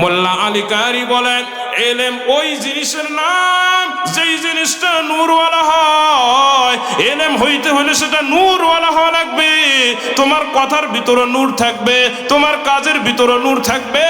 মোল্লা আলী কারি বলেন, এলেম ওই জিনিসের নাম, যেই জিনিসটা নূরওয়ালা হয়। এলেম হইতে হলে সেটা নূরওয়ালা হওয়া লাগবে। তোমার কথার ভিতরে নূর থাকবে, তোমার কাজের ভিতরে নূর থাকবে।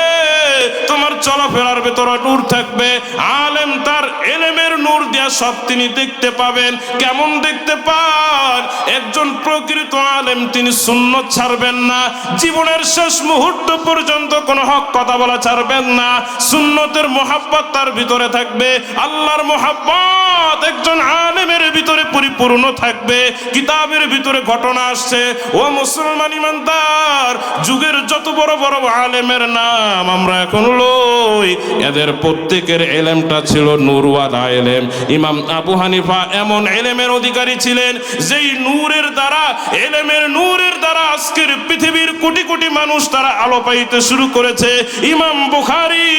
তোমার চলাফেরার ভিতরে নূর থাকবে। আলেম তার এলেমের নূর দিয়া সব তিনি দেখতে পাবেন। কেমন দেখতে পান? একজন প্রকৃত আলেম, তিনি শূন্য ছাড়বেন না। জীবনের শেষ মুহূর্ত পর্যন্ত কোনো হক কথা বলা ছাড়বেন না। সুন্নতের মোহাব্বত তার ভিতরে থাকবে। আল্লাহর মোহাব্বত একজন আলেমের ভিতরে পরিপূর্ণ থাকবে। কিতাবের ভিতরে ঘটনা আসছে। ও মুসলমান ইমানদার, যুগের যত বড় বড় আলেমের নাম আমরা এখন লই, এদের প্রত্যেকের এলেমটা ছিল নুরওয়ালা এলেম। ইমাম আবু হানিফা এমন এলেমের অধিকারী ছিলেন, যেই নূরের দ্বারা, এলেমের নূরের দ্বারা আজকের পৃথিবীর কোটি কোটি মানুষ তারা আলো পাইতে শুরু করেছে। ইমাম বুখারী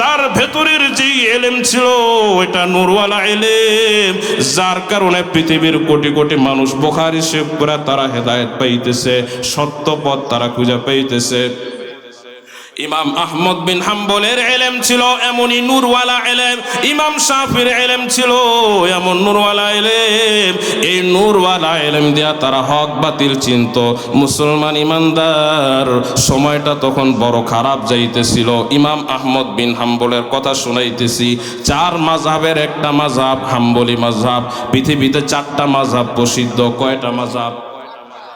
তার ভেতরের যেই এলেম ছিল এটা নুরওয়ালা এলেম। যার কারণে পৃথিবীর কোটি কোটি মানুষ বুখারী করে তারা হেদায়েত পাইতেছে, সত্য পথ তারা খুঁজে পাইতেছে। ইমাম আহমদ বিন হাম্বলের এলেম ছিল, এমনই নূরওয়ালা এলেম, ইমাম শাফির এলেম ছিল, এমন নূরওয়ালা এলেম। এই নূরওয়ালা এলেম দিয়া তারা হক বাতিল চিন্ত। মুসলমান ইমানদার, সময়টা তখন বড় খারাপ যাইতেছিল। ইমাম আহমদ বিন হাম্বলের কথা শুনাইতেছি। চার মাঝহাবের একটা মাঝহাব, হাম্বলি মাঝহাব, পৃথিবীতে চারটা মাঝহাব প্রসিদ্ধ, কয়টা মাঝহাব?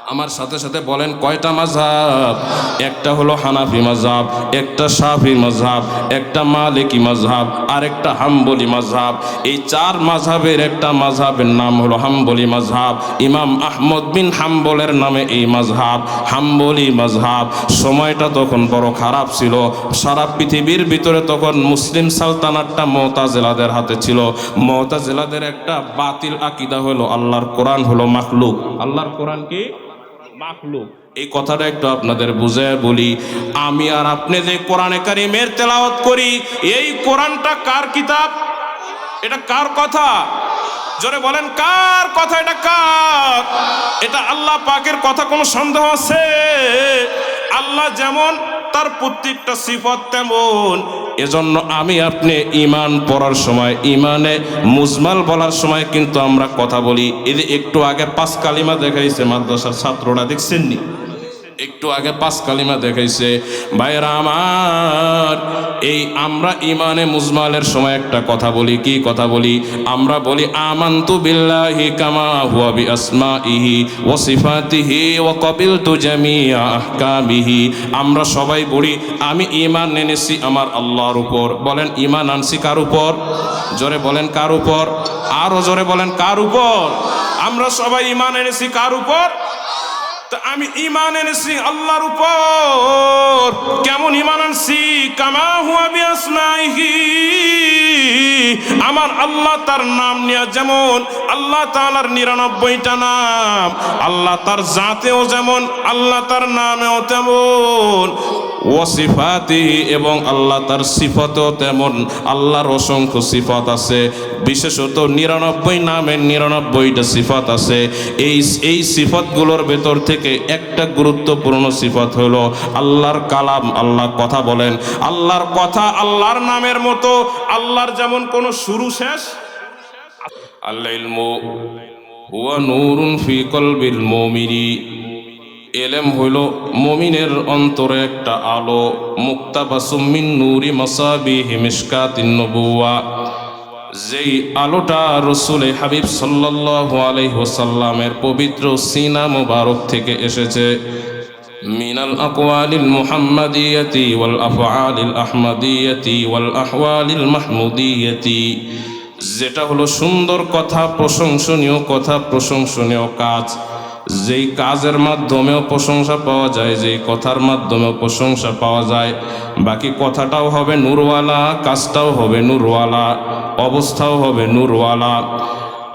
আমার সাথে সাথে বলেন কয়টা মাঝহাব? একটা হলো হানাফি মাঝহাব, একটা সাফি মাঝহাব, একটা মালিকি মাঝহাব আর একটা হাম্বলি মাঝহাব। এই চার মাঝহাবের একটা মাঝহাবের নাম হলো হাম্বলি মাঝহাব। ইমাম আহমদ বিন হাম্বলের নামে এই মাঝহাব, হাম্বলি মাঝহাব। সময়টা তখন বড় খারাপ ছিল। সারা পৃথিবীর ভিতরে তখন মুসলিম সালতানাতটা মোতাজেলাদের হাতে ছিল। মোতাজেলাদের একটা বাতিল আকিদা হলো আল্লাহর কোরআন হলো মাখলুক। আল্লাহর কোরআন কি? মাখলুক। এই কথাটা একটু আপনাদের বুঝে বলি, আমি আর আপনি যে কোরআনে কারিমের তেলাওয়াত করি, এই কোরআনটা কার কিতাব? এটা কার কথা? জোরে বলেন, কার কথা এটা কার? এটা আল্লাহ পাকের কথা কোনো সন্দেহ আছে? আল্লাহ যেমন তার প্রত্যেকটা সিফত তেমন। এজন্য আমি আপনি ইমান পড়ার সময় ইমানে মুজমাল বলার সময় কিন্তু আমরা কথা বলি। এদের একটু আগে পাঁচ কালিমা দেখাইছে মাদ্রাসার ছাত্ররা দেখছেন নি একটু আগে পাঁচ কালিমা দেখাইছে ভাইরা আমার, এই আমরা ইমানে মুজমালের সময় একটা কথা বলি। কি কথা বলি? আমরা বলি, আমান্তু বিল্লাহি কামা হুয়া বি আসমাইহি ওয়া সিফাতিহি ওয়া কাবিলতু জামিয়া আহকামিহি। আমরা সবাই বলি, আমি ইমান এনেছি আমার আল্লাহর উপর। বলেন ইমান আনছি কার উপর? জোরে বলেন, কার উপর? আরও জোরে বলেন, কার উপর? আমরা সবাই ইমান এনেছি কার উপর? তো আমি ইমান এনেছি আল্লাহর উপর। কেমন ইমান আনছি? কামা হুয়া বিআসমাইহি আমার আল্লাহ তার নাম নেওয়া যেমন, আল্লাহ তালার নিরানব্বইটা নাম, আল্লাহ তার জাতেও যেমন, আল্লাহ তার নামেও তেমন। ওসিফাতি এবং আল্লাহ তার সিফতও তেমন। আল্লাহর অসংখ্য সিফত আছে। বিশেষত নিরানব্বই নামের নিরানব্বইটা সিফত আছে। এই এই সিফতগুলোর ভেতর থেকে একটা গুরুত্বপূর্ণ সিফত হলো আল্লাহর কালাম আল্লাহ কথা বলেন। আল্লাহর কথা আল্লাহর নামের মতো, আল্লাহর যেমন কোনো শুরু শেষ। আল্লাহ হুয়া নূরুন ফি কলবিল মুমিনি এলেম হইল মমিনের অন্তরে একটা আলো মুক্তা বা মুক্তাবাসুমিন নূরি মাসাবিহি মিশকাতিন নবুয়া যেই আলোটা রসুলে হাবিব সাল্লাল্লাহু আলাইহি ওয়াসাল্লামের পবিত্র সিনা মুবারক থেকে এসেছে। মিনাল আকওয়ালিল মুহাম্মাদিয়াতি ওয়াল আফআলিল আহমাদিয়াতি ওয়াল আহওয়ালিল মাহমুদিয়াতি। যেটা হলো সুন্দর কথা, প্রশংসনীয় কথা, প্রশংসনীয় কাজ। যেই কাজের মাধ্যমেও প্রশংসা পাওয়া যায়, যেই কথার মাধ্যমেও প্রশংসা পাওয়া যায়, বাকি কথাটাও হবে নূরওয়ালা, কাজটাও হবে নূরওয়ালা, অবস্থাও হবে নূরওয়ালা।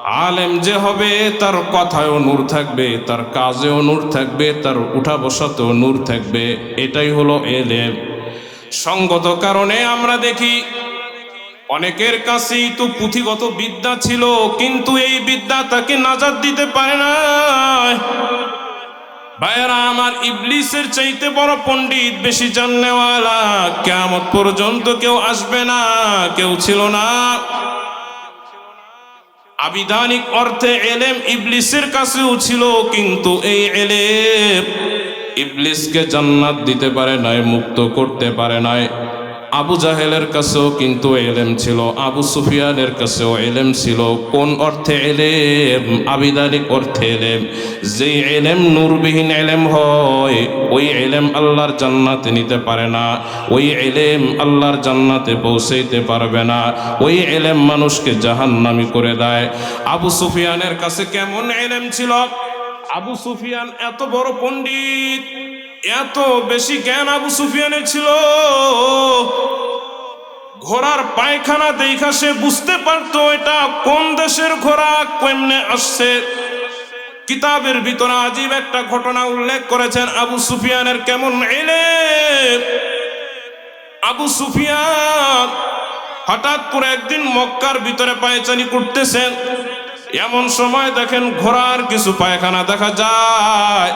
আলেম যে হবে, তার কথায়ও নূর থাকবে, তার কাজেও নূর থাকবে, তার উঠা বসাতেও নূর থাকবে, এটাই হলো এলেম। সঙ্গত কারণে আমরা দেখি অনেকের কাছেই তো পুঁথিগত বিদ্যা ছিল, কিন্তু এই বিদ্যা তাকে নাজাদ দিতে পারে না। ভাইয়েরা, আমার ইবলিসের চাইতে বড় পণ্ডিত বেশি জাননেওয়ালা কেমন পর্যন্ত কেউ আসবে না, কেউ ছিল না। আবিধানিক অর্থে এলেম ইবলিসের কাছেও ছিল, কিন্তু এই এলেম ইবলিসকে জান্নাত দিতে পারে নাই, মুক্ত করতে পারে নাই। আবু জাহেলের কাছেও কিন্তু এলেম ছিল, আবু সুফিয়ানের কাছেও এলেম ছিল। কোন অর্থে এলেম? আবিদারিক অর্থে এলেম। যে এলেম নূরবিহীন এলেম হয়, ওই এলেম আল্লাহর জান্নাতে নিতে পারে না। ওই এলেম আল্লাহর জান্নাতে পৌঁছাইতে পারবে না। ওই এলেম মানুষকে জাহান্নামি করে দেয়। আবু সুফিয়ানের কাছে কেমন এলেম ছিল? আবু সুফিয়ান এত বড় পণ্ডিত এত বেশি জ্ঞান আবু সুফিয়ানের ছিল। ঘোড়ার পায়খানা দেখা সে বুঝতে পারতো এটা কোন দেশের ঘোড়া, কেমনে আসছে। কিতাবের ভিতরে আজীব একটা ঘটনা উল্লেখ করেছেন আবু সুফিয়ানের কেমন এলে আবু সুফিয়ান হঠাৎ করে একদিন মক্কার ভিতরে পায়চানি করতেছেন। এমন সময় দেখেন ঘোড়ার কিছু পায়খানা দেখা যায়।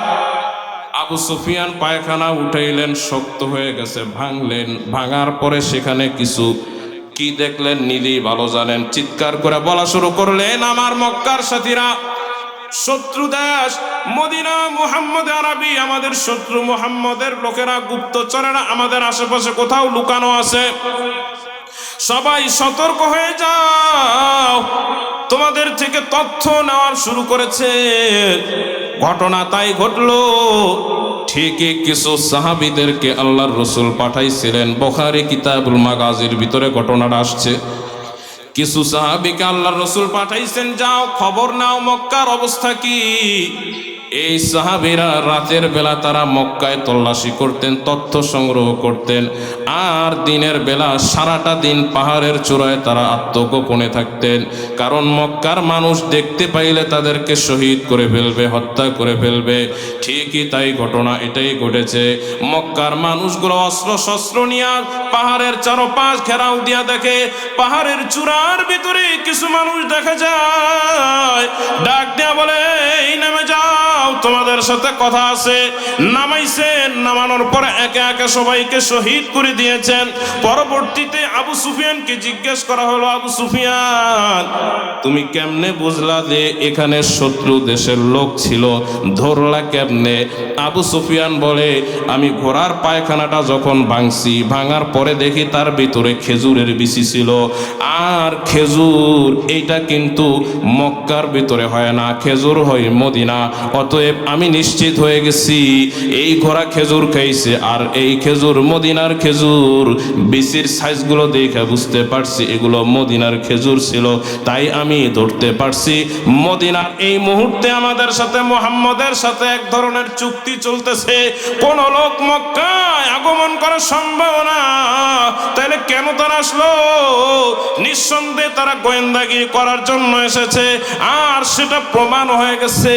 আবু সুফিয়ান পায়খানা উঠাইলেন, শক্ত হয়ে গেছে, ভাঙলেন। ভাঙার পরে সেখানে কিছু কি দেখলেন, নিলি ভালো জানেন। চিৎকার করে বলা শুরু করলেন, আমার মক্কার সাথীরা, শত্রু দেশ, মদিনা, মুহাম্মদ আরবি, আমাদের শত্রু মুহাম্মদের লোকেরা গুপ্তচরেরা আমাদের আশেপাশে কোথাও লুকানো আছে। সবাই সতর্ক হয়ে যাও, তোমাদের থেকে তথ্য নেওয়ার শুরু করেছে। ঘটনা তাই ঘটলো। ঠিকই কিছু সাহাবিদেরকে আল্লাহর রসুল পাঠাইছিলেন। বখারি কিতাবুল মাগাজির ভিতরে ঘটনাটা আসছে। কিছু সাহাবিকে আল্লাহর রসুল পাঠাইছেন, যাও, খবর নাও, মক্কার অবস্থা কি? এই সাহাবিরা রাতের বেলা তারা মক্কায় তল্লাশি করতেন, তথ্য সংগ্রহ করতেন, আর দিনের বেলা সারাটা দিন পাহাড়ের চূড়ায় তারা আত্মগোপনে থাকতেন, কারণ মক্কার মানুষ দেখতে পাইলে তাদেরকে শহীদ করে ফেলবে, হত্যা করে ফেলবে। ঠিকই তাই ঘটনা, এটাই ঘটেছে। মক্কার মানুষগুলো অস্ত্র শস্ত্র নিয়ে পাহাড়ের চারপাশ ঘেরাও দিয়া দেখে, পাহাড়ের চূড়ার ভিতরে কিছু মানুষ দেখা যায়। ডাক দেয়া বলে এই নেমে যাও তোমাদের সাথে কথা আছে। নামাইছেন, নামানোর পরে একে একে সবাইকে শহীদ করে দিয়েছেন। পরবর্তীতে আবু সুফিয়ানকে জিজ্ঞেস করা হলো, আবু সুফিয়ান, তুমি কেমনে বুঝলা যে এখানে শত্রু দেশের লোক ছিল? ধরলা কেমনে? আবু সুফিয়ান বলে, আমি ঘোড়ার পায়খানাটা যখন ভাঙছি, ভাঙার পরে দেখি তার ভিতরে খেজুরের বিচি ছিল। আর খেজুর, এইটা কিন্তু মক্কার ভিতরে হয় না, খেজুর হয় মদিনা। অতএব আমি নিশ্চিত হয়ে গেছি, এই ঘোড়া খেজুর খাইছে আর এই খেজুর মদিনার খেজুর। বিচির সাইজগুলো দেখে বুঝতে পারছি এগুলো মদিনার খেজুর ছিল, তাই আমি ধরতে পারছি। মদিনার এই মুহূর্তে আমাদের সাথে, মোহাম্মদের সাথে এক ধরনের চুক্তি চলতেছে। কোন লোক মক্কায় আগমন করা সম্ভব না। তাহলে কেন আসলো। নিঃসন্দেহে তারা করার জন্য এসেছে। আর সেটা প্রমাণ হয়ে গেছে।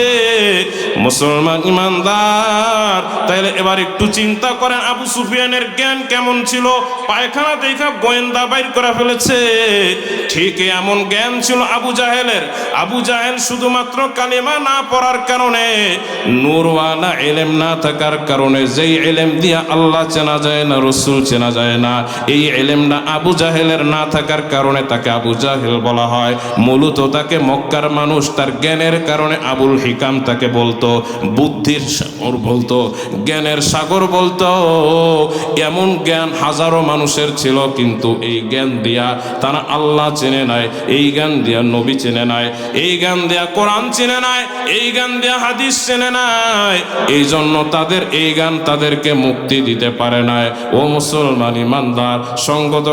মুসলমান ইমানদার। এবার একটু চিন্তা করেন, আবু সুফিয়ানের জ্ঞান কেমন ছিল? পায়খানা দেখা গোয়েন্দা বাইর করে ফেলেছে। ঠিক এমন জ্ঞান ছিল আবু জাহেলের। আবু জাহেল শুধুমাত্র কালিমা না পড়ার কারণে, নূরওয়ালা এলেম না থাকার কারণে, যেই এলেম দিয়া আল্লাহ চেনা যায় না, রসুল চেনা যায় না, এই এলেমটা আবু জাহেলের না থাকার কারণে তাকে আবু জাহেল বলা হয়। মূলত তাকে মক্কার মানুষ তার জ্ঞানের কারণে আবুল হিকাম তাকে বলতো, বুদ্ধির সাগর বলতো, জ্ঞানের সাগর বলতো। এমন জ্ঞান হাজারো মানুষের ছিল, কিন্তু এই জ্ঞান দিয়া তারা আল্লাহ চেনে নাই, এই জ্ঞান দিয়া নবী চেনে নাই, এই জ্ঞান দিয়া কোরআন চেনে নাই, এই জ্ঞান দিয়া হাদিস চেনে নাই। এই জন্য তাদের এই জ্ঞান তাদেরকে মুক্তি দিতে পারে নাই। ও মুসলমান ইমানদার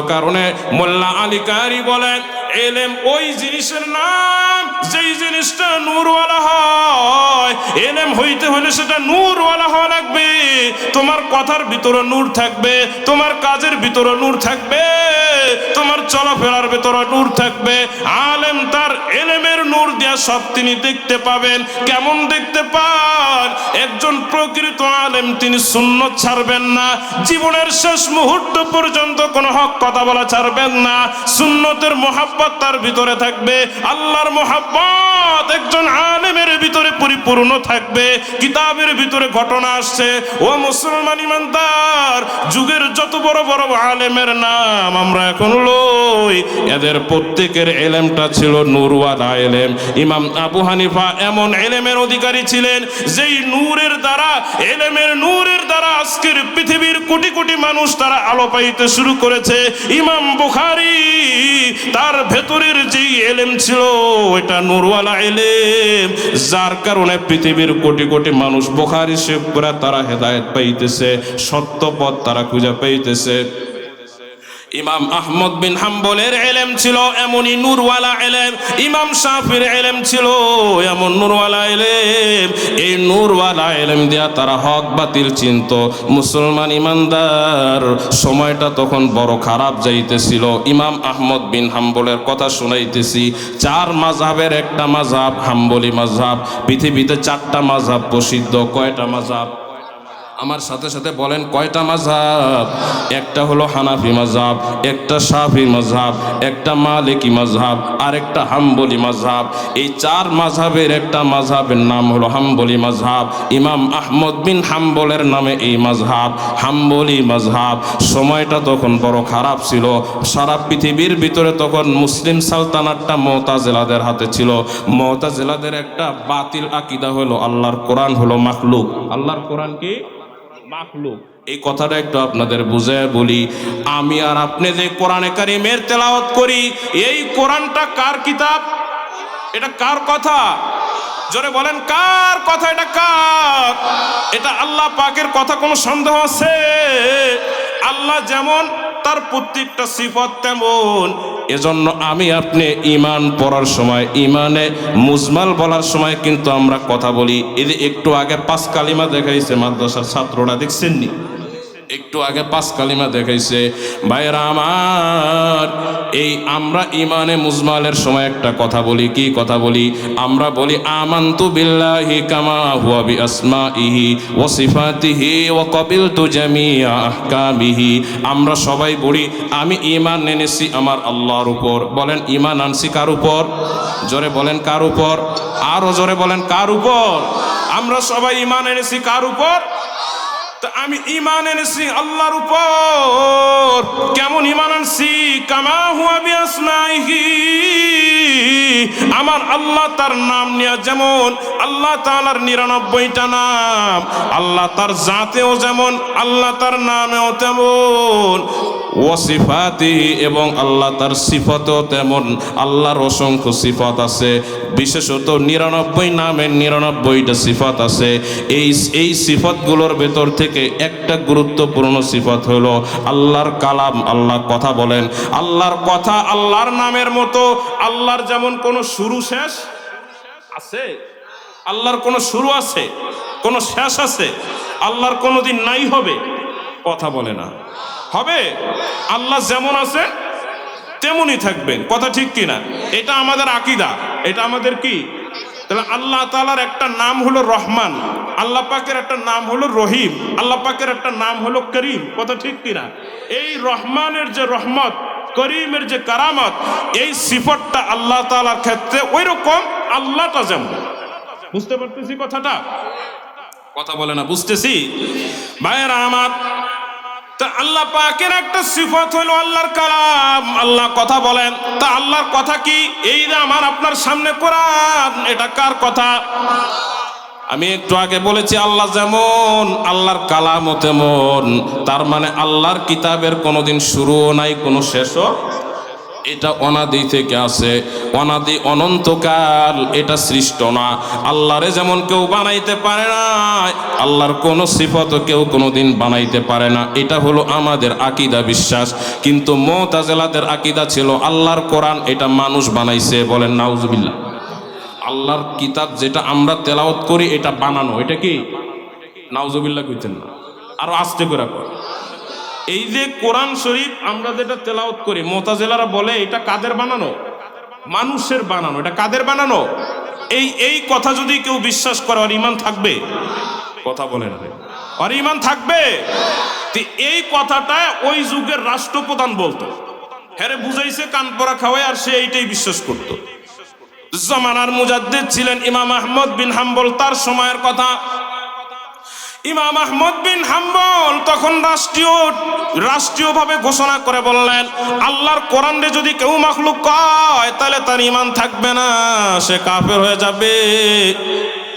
কারণে মোল্লা আলী কারি বলেন এলেম ওই জিনিসের নাম, যেই জিনিসটা নূরওয়ালা হয়। এলেম হইতে হলে সেটা নূরওয়ালা হওয়া লাগবে। তোমার কথার ভিতরে নূর থাকবে, তোমার কাজের ভিতরে নূর থাকবে, তোমার চলাফেরার ভেতরে নূর থাকবে। আলেম তার এলেমের নূর দিয়া সব তিনি দেখতে পাবেন। কেমন দেখতে পান? একজন প্রকৃত আলেম, তিনি শূন্য ছাড়বেন না। জীবনের শেষ মুহূর্ত পর্যন্ত কোনো হক কথা বলা ছাড়বেন না। সুন্নতের মোহাব্বত তার ভিতরে থাকবে, আল্লাহর মোহাব্বত একজন আলেমের ভিতরে পরিপূর্ণ থাকবে, কিতাবের ভিতরে ঘটনা আসছে। ও মুসলমান ইমানদার, যুগের যত বড় বড় আলেমের নাম আমরা এখন লই, এদের প্রত্যেকের এলেমটা ছিল নূরওয়ালা এলেম। ইমাম আবু হানিফা এমন এলেমের অধিকারী ছিলেন, যেই নূরের দ্বারা, এলেমের নূরের দ্বারা আজকের পৃথিবীর কোটি কোটি মানুষ তারা আলো পাইতে শুরু করেছে। ইমাম বুখারী তার ভেতরের যে এলেম ছিল এটা নুরওয়ালা এলেম। যার কারণে পৃথিবীর কোটি কোটি মানুষ বোখারি করে তারা হেদায়ত পাইতেছে, সত্য পথ তারা খুঁজে পাইতেছে। ইমাম আহমদ বিন হাম্বলের এলেম ছিল, এমনই নূরওয়ালা এলেম, ইমাম শাফির এলেম ছিল, এমন নূরওয়ালা এলেম। এই নূরওয়ালা এলেম দিয়া তারা হক বাতিল চিনত। মুসলমান ইমানদার, সময়টা তখন বড় খারাপ যাইতেছিল। ইমাম আহমদ বিন হাম্বলের কথা শুনাইতেছি। চার মাঝহাবের একটা মাঝহাব হাম্বলি মাঝহাব, পৃথিবীতে চারটা মাঝহাব প্রসিদ্ধ, কয়টা মাঝহাব? আমার সাথে সাথে বলেন কয়টা মাঝহাব? একটা হলো হানাফি মাঝাব একটা সাফি মাঝহাব, একটা মালিকি মাঝহাব আর একটা হাম্বলি মাঝহাব। এই চার মাঝাবের একটা মাঝহাবের নাম হলো হাম্বলি মাঝহাব। ইমাম আহমদ বিন হাম্বলের নামে এই মাঝহাব, হাম্বলি মাঝহাব। সময়টা তখন বড় খারাপ ছিল। সারা পৃথিবীর ভিতরে তখন মুসলিম সালতানাতটা মোতাজেলাদের হাতে ছিল। মোতাজেলাদের একটা বাতিল আকিদা হলো আল্লাহর কোরআন হলো মাখলুক। আল্লাহর কোরআন কি? মাখলুক। এই কথাটা একটু আপনাদের বুঝে বলি, আমি আর আপনি যে কোরআনে কারিমের তেলাওয়াত করি, এই কোরআনটা কার কিতাব? এটা কার কথা? জোরে বলেন, কার কথা এটা কার? এটা আল্লাহ পাকের কথা কোনো সন্দেহ আছে? আল্লাহ যেমন তার প্রত্যেকটা সিফত তেমন। এজন্য আমি আপনি ইমান পড়ার সময় ইমানে মুজমাল বলার সময় কিন্তু আমরা কথা বলি। এদের একটু আগে পাঁচ কালিমা দেখাইছে মাদ্রাসার ছাত্ররা দেখছেন নি একটু আগে পাঁচ কালিমা দেখাইছে ভাইরা আমার, এই আমরা ইমানে মুজমালের সময় একটা কথা বলি, কি কথা বলি? আমরা বলি, আমান্তু বিল্লাহি কামা হুয়া বি আসমাইহি ওয়া সিফাতিহি ওয়া কাবিলতু জামিয়া আহকামিহি। আমরা সবাই বলি, আমি ইমান এনেছি আমার আল্লাহর উপর। বলেন ইমান আনছি কার উপর? জোরে বলেন, কার উপর? আরও জোরে বলেন, কার উপর? আমরা সবাই ইমান এনেছি কার উপর? তা আমি ইমান এনেছি আল্লাহর উপর। কেমন ইমান আনছি? কামা হুয়া আসনাইহি আমার আল্লাহ তার নাম নিয়ে যেমন, আল্লাহ তালার নিরানব্বইটা নাম, আল্লাহ তার জাতেও যেমন, আল্লাহ তার নামেও তেমন। ওসিফাতি এবং আল্লাহ তার সিফতও তেমন। আল্লাহর অসংখ্য সিফত আছে। বিশেষত নিরানব্বই নামের নিরানব্বইটা সিফত আছে। এই এই সিফতগুলোর ভেতর থেকে একটা গুরুত্বপূর্ণ সিফত হলো আল্লাহর কালাম আল্লাহ কথা বলেন। আল্লাহর কথা আল্লাহর নামের মতো। আল্লাহর যেমন কোনো শুরু শেষ আছে, আল্লাহর কোনো শুরু আছে, কোনো শেষ আছে, আল্লাহর কোনো দিন নাই হবে, কথা বলে না। হবে? আল্লাহ যেমন আছে, তেমনই থাকবেন। কথা ঠিক কিনা? এটা আমাদের আকিদা। এটা আমাদের কি? তাহলে আল্লাহ তালার একটা নাম হলো রহমান, আল্লাহ পাকের একটা নাম হলো রহিম, আল্লাহ পাকের একটা নাম হলো করিম। কথা ঠিক কিনা? এই রহমানের যে রহমত, করিমের যে কারামত, এই সিফতটা আল্লাহ তালার ক্ষেত্রে ওই রকম আল্লাহটা যেমন। বুঝতে পারতেছি কথাটা? কথা বলে না, বুঝতেছি। ভাইয়েরা আমার তা আল্লাহ পাকের একটা সিফত হলো আল্লাহর কালাম। আল্লাহ কথা বলেন। তা আল্লাহর কথা কি? এই যে আমার আপনার সামনে কোরআন, এটা কার কথা? আমি একটু আগে বলেছি, আল্লাহ যেমন, আল্লাহর কালামও তেমন। তার মানে আল্লাহর কিতাবের কোনোদিন শুরুও নাই, কোনো শেষও এটা অনাদি থেকে আছে অনাদি অনন্তকাল এটা সৃষ্ট না। আল্লাহরে যেমন কেউ বানাইতে পারে না, আল্লাহর কোনো সিফত কেউ কোনোদিন বানাইতে পারে না। এটা হলো আমাদের আকিদা বিশ্বাস। কিন্তু মোতাজেলাদের আকিদা ছিল, আল্লাহর কোরআন এটা মানুষ বানাইছে বলেন নাউজুবিল্লাহ। আল্লাহর কিতাব যেটা আমরা তেলাওত করি, এটা বানানো। এটা কি? নাউজুবিল্লাহ কইতেন না। আরও আস্তে কর এই যে কোরআন শরীফ, আমরা যেটা তেলাওত করি, মোতাজেলারা বলে, এটা কাদের বানানো? মানুষের বানানো। এটা কাদের বানানো? এই এই কথা যদি কেউ বিশ্বাস করে আর ইমান থাকবে? কথা বলে না আর ইমান থাকবে এই কথাটা ওই যুগের রাষ্ট্রপ্রধান বলতো। হ্যারে, বুঝাইছে, কান পরা খাওয়ায়, আর সে এইটাই বিশ্বাস করত। জমানার মুজাদ্দিদ ছিলেন ইমাম আহমদ বিন হাম্বল। তার সময়ের কথা ইমাম আহমদ বিন হাম্বল তখন রাষ্ট্রীয়, রাষ্ট্রীয়ভাবে ঘোষণা করে বললেন, আল্লাহর কোরআনে যদি কেউ মাখলুক কয় তাহলে তার ইমান থাকবে না, সে কাফের হয়ে যাবে।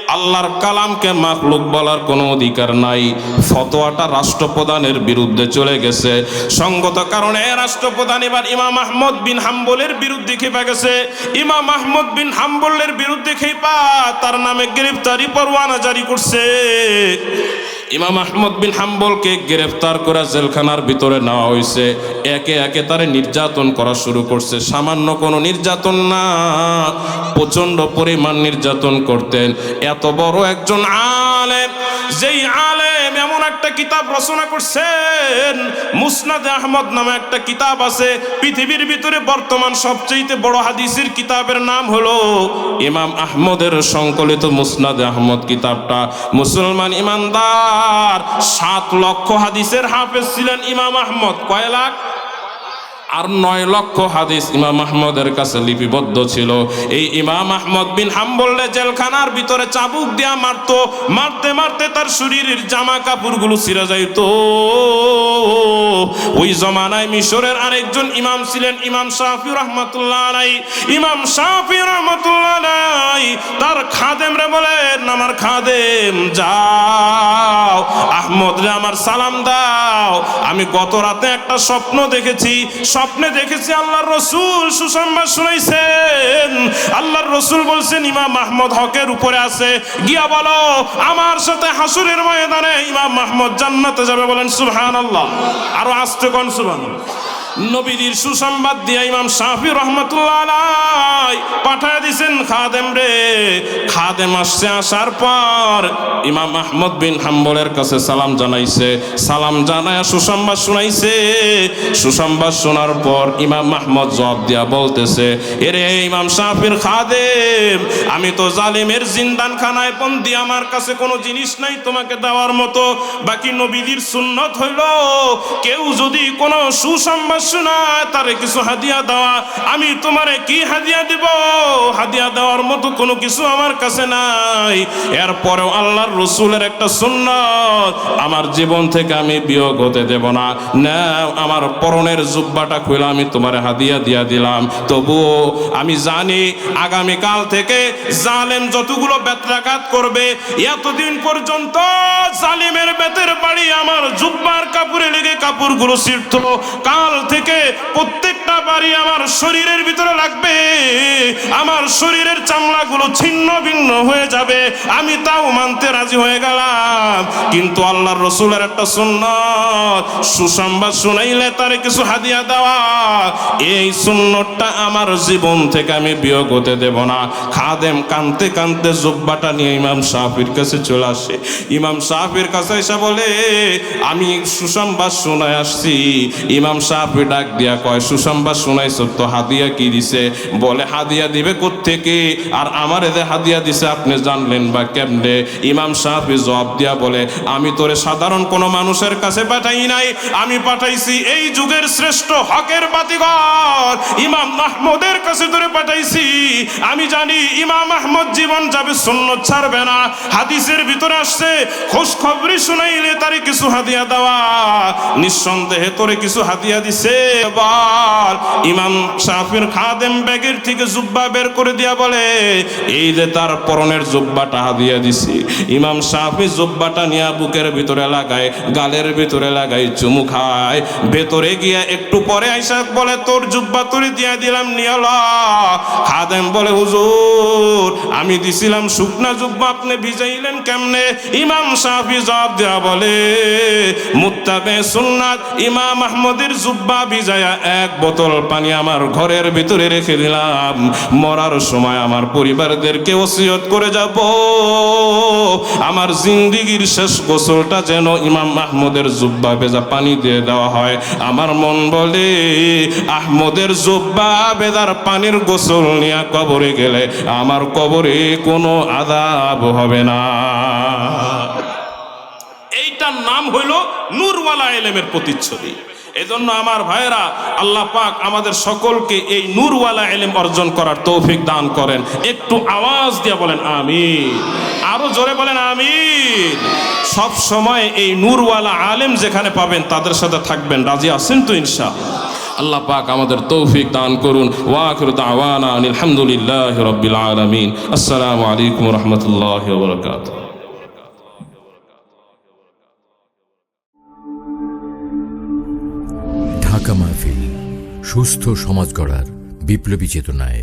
আল্লাহর কালামকে মাকলুক বলার কোনো অধিকার নাই। ফতোয়াটা রাষ্ট্রপ্রধানের বিরুদ্ধে চলে গেছে। সঙ্গত কারণে রাষ্ট্রপ্রধান এবার ইমাম আহমদ বিন হাম্বলের বিরুদ্ধে খেপে গেছে। ইমাম আহমদ বিন হাম্বলের বিরুদ্ধে খেপা, তার নামে গ্রেফতারি পরোয়ানা জারি করছে। ইমাম আহমদ বিন হাম্বলকে গ্রেফতার করে জেলখানার ভিতরে নেওয়া হয়েছে। একে একে তারে নির্যাতন করা শুরু করছে। সামান্য কোনো নির্যাতন না প্রচণ্ড পরিমাণ নির্যাতন করতেন। এত বড় একজন আলেম, যেই আলেম কিতাব রচনা করছেন। মুসনাদ আহমদ নামে একটা কিতাব আছে। পৃথিবীর ভিতরে বর্তমান সবচেয়ে বড় হাদিসের কিতাবের নাম হলো ইমাম আহমদের সংকলিত মুসনাদ আহমদ কিতাবটা। মুসলমান ইমানদার, সাত লক্ষ হাদিসের হাফেজ ছিলেন ইমাম আহমদ। কয় লাখ? আর নয় লক্ষ হাদিস ইমাম আহমদের কাছে লিপিবদ্ধ ছিল। এই ইমাম আহমদ বিন হাম্বললে জেলখানার ভিতরে চাবুক দিয়া মারতো, মারতে মারতে তার শরীরের জামা কাপড়গুলো ছিঁড়ে যাইত। ওই জমানায় মিশরের আরেকজন ইমাম ছিলেন ইমাম শাফি রহমতুল্লাহ আলাই। ইমাম শাফি রহমতুল্লাহ আলাই তার খাদেম রে বলেন, আমার খাদেম, যাও, আহমদ রে আমার সালাম দাও। আমি গত রাতে একটা স্বপ্ন দেখেছি দেখেছি আল্লাহর রসুল সুসংবাদ শুনেছেন আল্লাহর রসুল বলছেন, ইমাম মাহমদ হকের উপরে আছে। গিয়া বলো, আমার সাথে হাসুরের ময়দানে ইমাম মাহমদ জান্নাতে যাবে। বলেন সুহান আল্লাহ আরও আসতে সুহান সুবহান নবীদের সুসংবাদ দিয়া ইমাম শাফি রহমতুল্লাহ পাঠায় দিছেন, খাদেম রে, খাদেম আসছে আসার পর ইমাম আহমদ বিন হাম্বলের কাছে সালাম জানাইছে। সালাম জানায় সুসংবাদ শুনাইছে। সুসংবাদ শোনার পর ইমাম আহমদ জবাব দিয়া বলতেছে, এরে ইমাম শাফির খাদেম, আমি তো জালিমের জিন্দান খানায় বন্দি, আমার কাছে কোনো জিনিস নাই তোমাকে দেওয়ার মতো। বাকি নবীদের সুন্নত হইল, কেউ যদি কোনো সুসংবাদ কিছু হাদিয়া দেওয়া। আমি তোমারে কি হাদিয়া দিব? হাদিয়া দেওয়ার মতো কোনো কিছু আমার কাছে নাই। এরপরেও আল্লাহর রসুলের একটা আমার জীবন থেকে আমি বিয়োগ হতে দেব না। না আমার পরনের জুব্বাটা খুলে আমি তোমার হাদিয়া দিয়া দিলাম। তবুও আমি জানি, আগামীকাল থেকে জালেম যতগুলো বেত্রাঘাত করবে, এতদিন পর্যন্ত জালিমের বেতের বাড়ি আমার জুব্বার কাপড়ে লেগে কাপড়গুলো ছিঁড়ত। কাল থেকে প্রত্যেকটা বাড়ি আমার শরীরের ভিতরে লাগবে। আমার শরীরের চামড়াগুলো ছিন্ন ভিন্ন হয়ে যাবে। আমি তাও মানতে রাজি হয়ে গেলাম। কিন্তু আল্লাহর রসুলের একটা সুন্নত, সুসংবাদ শুনাইলে তারে কিছু হাদিয়া দেওয়া। এই সুন্নতটা আমার জীবন থেকে আমি বিয়োগ হতে দেব না। খাদেম কানতে কানতে জুব্বাটা নিয়ে ইমাম সাহাফির কাছে চলে আসে। ইমাম সাহাফির কাছে এসে বলে, আমি সুসংবাদ শুনে আসছি। ইমাম ডাক দিয়া কয়, সুসংবাদ শোনাইছ তো, হাদিয়া কি দিছে? বলে, হাদিয়া দিবে থেকে আর আমার এতে হাদিয়া দিছে, আপনি জানলেন বা কেমনে? ইমাম সাহাফি জবাব দিয়া বলে, আমি তোরে সাধারণ কোনো মানুষের কাছে পাঠাই নাই। আমি পাঠাইছি এই যুগের শ্রেষ্ঠ হকের বাতিঘর। ইমাম মাহমুদের কাছে তোরে পাঠাইছি। আমি জানি ইমাম আহমদ জীবন যাবে, সুন্নত ছাড়বে না। হাদিসের ভিতরে আসছে খোঁজ শুনাইলে তারে কিছু হাদিয়া দেওয়া। নিঃসন্দেহে তোরে কিছু হাদিয়া দিছে। এবার ইমাম শাফির খাদেম ব্যাগের থেকে জুব্বা বের করে দিয়া বলে, এই যে তার পরনের জুব্বাটা হাদিয়া দিছি। ইমাম শাফি জুব্বাটা নিয়ে বুকের ভিতরে লাগায়, গালের ভিতরে লাগায়, চুমু খায়। ভেতরে গিয়া একটু পরে আইসা বলে, তোর জুব্বা তোরে দিয়া দিলাম নিয়ালা খাদেম বলে, হুজুর আমি দিছিলাম শুকনা জুব্বা, আপনি ভিজাইলেন কেমনে? ইমাম শাফি জবাব দেয়া বলে, মুত্তাবে সুন্নাত, ইমাম আহমদের জুব্বা ভিজায়া এক বোতল পানি আমার ঘরের ভিতরে রেখে দিলাম। মরার সময় আমার পরিবারদেরকে ওসিয়ত করে যাব। আমার জিন্দিগির শেষ গোসলটা যেন ইমাম আহমদের জুব্বা ভেজা পানি দিয়ে দেওয়া হয়। আমার মন বলে, আহমদের জুব্বা বেদার পানির গোসল নিয়ে কবরে গেলে আমার কবরে কোনো আদাব হবে না। এইটার নাম হইল নূরওয়ালা এলেমের প্রতিচ্ছবি। এজন্য আমার ভাইয়েরা, আল্লাহ পাক আমাদের সকলকে এই নূরওয়ালা এলেম অর্জন করার তৌফিক দান করেন। একটু আওয়াজ দিয়ে বলেন, আমিন। আরও জোরে বলেন, আমিন। সব সময় এই নূরওয়ালা আলেম যেখানে পাবেন, তাদের সাথে থাকবেন। রাজি আছেন তো ইনশা আল্লাহ পাক আমাদের তৌফিক দান করুন। ওয়াকুর দাওয়ানা আলহামদুলিল্লাহ রবিল আলামিন। আসসালামু আলাইকুম রহমতুল্লাহ বরকাত ঢাকা মাহফিল, সুস্থ সমাজ গড়ার বিপ্লবী চেতনায়